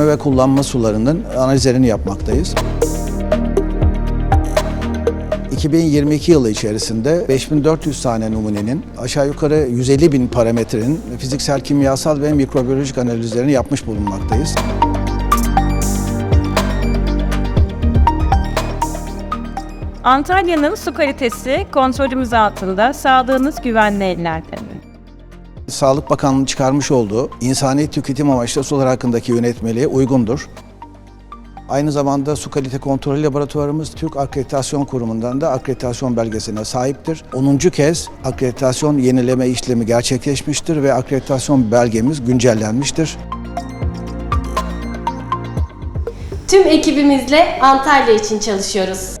İçme ve kullanma sularının analizlerini yapmaktayız. 2022 yılı içerisinde 5400 tane numunenin aşağı yukarı 150 bin parametrenin fiziksel, kimyasal ve mikrobiyolojik analizlerini yapmış bulunmaktayız. Antalya'nın su kalitesi kontrolümüz altında. Sağlığınız güvenli ellerde? Sağlık Bakanlığı'nın çıkarmış olduğu insani tüketim amaçlı sular hakkındaki yönetmeliğe uygundur. Aynı zamanda su kalite kontrol laboratuvarımız Türk Akreditasyon Kurumu'ndan da akreditasyon belgesine sahiptir. 10. kez akreditasyon yenileme işlemi gerçekleşmiştir ve akreditasyon belgemiz güncellenmiştir. Tüm ekibimizle Antalya için çalışıyoruz.